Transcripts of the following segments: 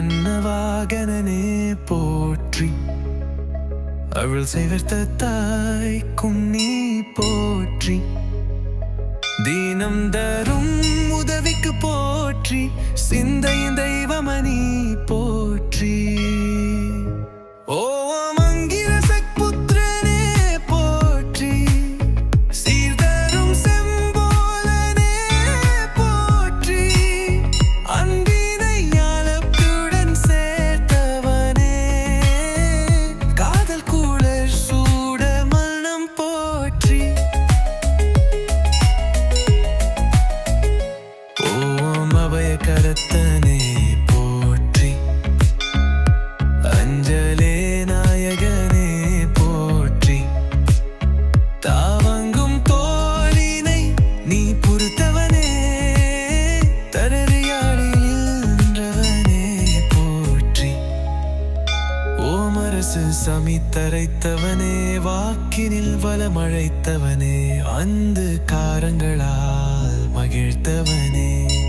மன்னவாகனனே போற்றி. அருள் செய்வர்த்த தாய்க்கும் நீ போற்றி. தீனம் தரும் உதவிக்கு போற்றி. சிந்தையின் தெய்வமணி போற்றி. ஓ கரத்தனே போற்றி. அஞ்சலே நாயகனே போற்றி. தாவங்கும் தோலினை நீ பொறுத்தவனே தரறியாடின்றவனே போற்றி. ஓமரசு சமித்தரைத்தவனே. வாக்கினில் வளமழைத்தவனே. அந்த காரங்களால் மகிழ்த்தவனே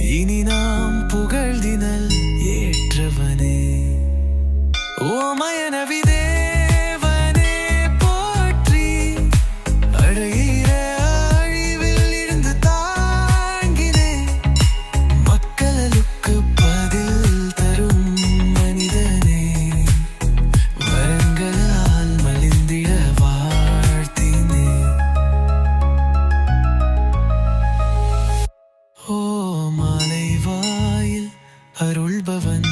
இனி நாம் புகழ்தினல் ஏற்றவனே. ஓமயனவிதே அருள்பவன்.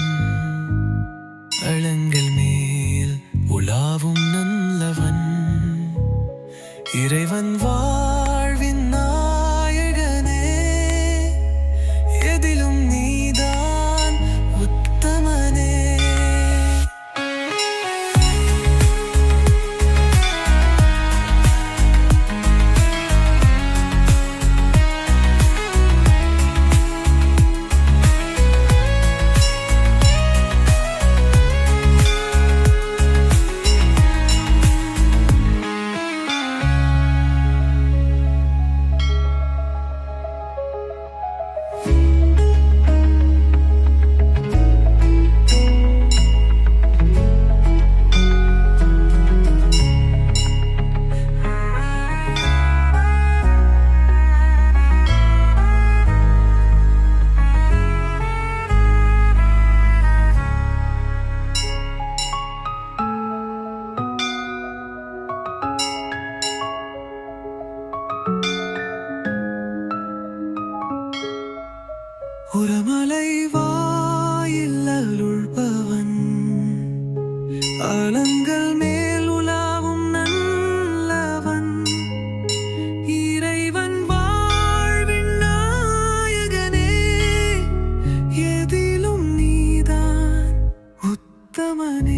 அழங்கள் மேல் உலாவும் நல்லவன். இறைவன் வா உரமலை வாயில் அருள்பவன். அலங்கள் மேல் உலாவும் நல்லவன். இறைவன் வாழ்வின் நாயகனே எதிலும் நீதான் உத்தமனே.